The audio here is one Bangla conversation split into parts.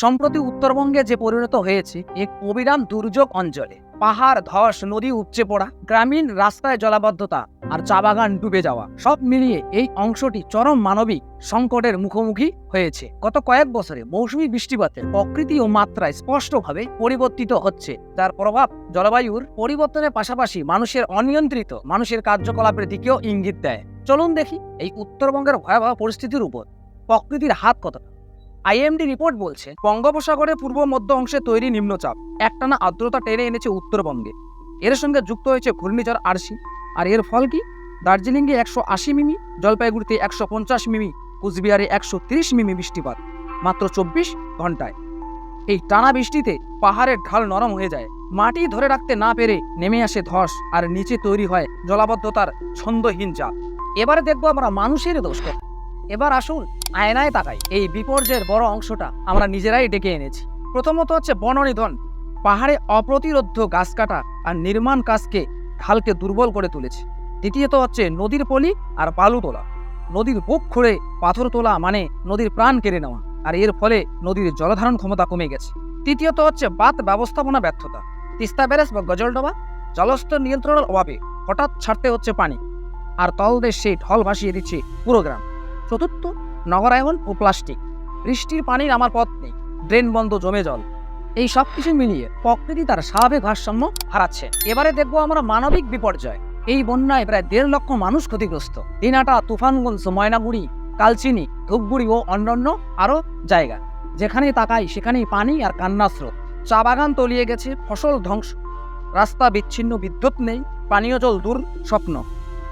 সম্প্রতি উত্তরবঙ্গে যে পরিণত হয়েছে, এক অবিরাম দুর্যোগ অঞ্চলে। পাহাড়, ধস, নদী উপচে পড়া, গ্রামীণ রাস্তায় জলাবদ্ধতা আর চা বাগান ডুবে যাওয়া, সব মিলিয়ে এই অংশটি চরম মানবিক সংকটের মুখোমুখি হয়েছে। গত কয়েক বছরে মৌসুমী বৃষ্টিপাতের প্রকৃতি ও মাত্রায় স্পষ্টভাবে পরিবর্তিত হচ্ছে, যার প্রভাব জলবায়ুর পরিবর্তনের পাশাপাশি মানুষের অনিয়ন্ত্রিত, মানুষের কার্যকলাপের দিকেও ইঙ্গিত দেয়। চলুন দেখি এই উত্তরবঙ্গের ভয়াবহ পরিস্থিতির উপর প্রকৃতির হাত কতটা। আইএমডি রিপোর্ট বলছে, বঙ্গোপসাগরের পূর্ব মধ্য অংশে তৈরি নিম্নচাপ। একটানা আর্দ্রতা টেনে এনেছে উত্তরবঙ্গে। এর সঙ্গে যুক্ত হয়েছে ঘূর্ণিঝড় আরশি। আর এর ফল কি? দার্জিলিংয়ে একশো আশি মিমি, জলপাইগুড়িতে একশো পঞ্চাশ মিমি, কুচবিহারে একশো তিরিশ মিমি বৃষ্টিপাত। মাত্র চব্বিশ ঘন্টায় এই টানা বৃষ্টিতে পাহাড়ের ঢাল নরম হয়ে যায়। মাটি ধরে রাখতে না পেরে নেমে আসে ধস, আর নিচে তৈরি হয় জলাবদ্ধতার ছন্দহীন চাপ। এবারে দেখব আমরা মানুষের দোষ। এবার আসুন আয়নায় তাকাই। এই বিপর্যয়ের বড় অংশটা আমরা নিজেরাই ডেকে এনেছি। প্রথমত হচ্ছে বননিধন। পাহাড়ে অপ্রতিরোধ্য গাছ কাটা আর নির্মাণ কাজকে ঢালকে দুর্বল করে তুলেছে। দ্বিতীয়ত হচ্ছে নদীর পলি আর বালু তোলা। নদীর বুক খুঁড়ে পাথর তোলা মানে নদীর প্রাণ কেড়ে নেওয়া, আর এর ফলে নদীর জলধারণ ক্ষমতা কমে গেছে। তৃতীয়ত হচ্ছে বাত ব্যবস্থাপনা ব্যর্থতা। তিস্তা ব্যারেজ বা গজলডোবা জলস্তর নিয়ন্ত্রণের অভাবে হঠাৎ ছাড়তে হচ্ছে পানি, আর তলদেশ সেই ঢল ভাসিয়ে দিচ্ছে পুরো গ্রাম। চতুর্থ নগরায়ন ও প্লাস্টিক। বৃষ্টির পানির আমার পথ নেই, ড্রেন বন্ধ, জমে জল। এই সব কিছু মিলিয়ে প্রকৃতি তার স্বাভাবিক ভারসাম্য হারাচ্ছে। এবারে দেখব আমরা মানবিক বিপর্যয়। এই বন্যায় প্রায় দেড় লক্ষ মানুষ ক্ষতিগ্রস্ত। দিনাটা তুফানগঞ্জ, ময়নাগুড়ি, কালচিনি, ধূপগুড়ি ও অন্যান্য আরও জায়গা। যেখানেই তাকাই, সেখানেই পানি আর কান্নার স্রোত। চা বাগান তলিয়ে গেছে, ফসল ধ্বংস। রাস্তা বিচ্ছিন্ন, বিদ্যুৎ নেই, পানীয় জল দূর, স্বপ্ন।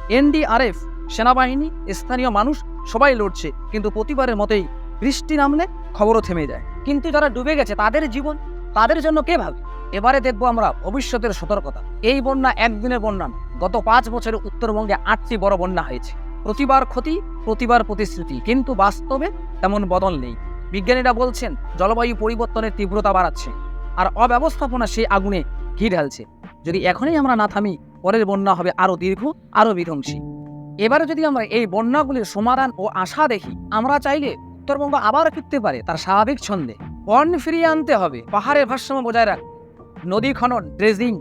এনডিআরএফ, সেনাবাহিনী, স্থানীয় মানুষ সবাই লড়ছে, কিন্তু প্রতিবারের মতোই বৃষ্টি নামলে খবরও থেমে যায়। কিন্তু যারা ডুবে গেছে, তাদের জীবন, তাদের জন্য কে ভাবে? এবারে দেখব আমরা ভবিষ্যতের সতর্কতা। এই বন্যা একদিনের বন্যা গত পাঁচ বছরে উত্তরবঙ্গে আটটি বড় বন্যা হয়েছে। প্রতিবার ক্ষতি, প্রতিবার প্রতিশ্রুতি, কিন্তু বাস্তবে তেমন বদল নেই। বিজ্ঞানীরা বলছেন, জলবায়ু পরিবর্তনের তীব্রতা বাড়াচ্ছে, আর অব্যবস্থাপনা সেই আগুনে ঘি ঢালছে। যদি এখনই আমরা না থামি, পরের বন্যা হবে আরও দীর্ঘ, আরও বিধ্বংসী। এবারে যদি আমরা এই বন্যাগুলির সমাধান ও আশা দেখি, আমরা চাইলে উত্তরবঙ্গ আবার ফিরতে পারে তার স্বাভাবিক ছন্দে। বন ফিরিয়ে আনতে হবে, পাহাড়ের ভারসাম্য বজায় রাখ নদী খনন, ড্রেজিং,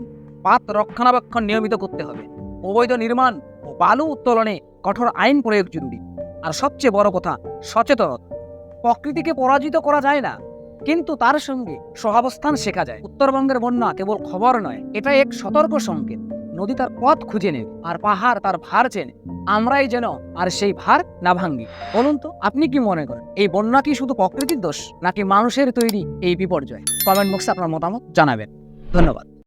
পাত রক্ষণাবেক্ষণ নিয়মিত করতে হবে। অবৈধ নির্মাণ ও বালু উত্তোলনে কঠোর আইন প্রয়োগ জরুরি। আর সবচেয়ে বড় কথা, সচেতনতা। প্রকৃতিকে পরাজিত করা যায় না, কিন্তু তার সঙ্গে সহাবস্থান শেখা যায়। উত্তরবঙ্গের বন্যা কেবল খবর নয় এটা এক সতর্ক সংকেত। নদী তার পথ খুঁজে নেবে আর পাহাড় তার ভার চেনে। আমরাই যেন আর সেই ভার না ভাঙ্গি। বলুন তো, আপনি কি মনে করেন, এই বন্যা কি শুধু প্রকৃতির দোষ, নাকি মানুষের তৈরি এই বিপর্যয়? কমেন্ট বক্সে আপনার মতামত জানাবেন। ধন্যবাদ।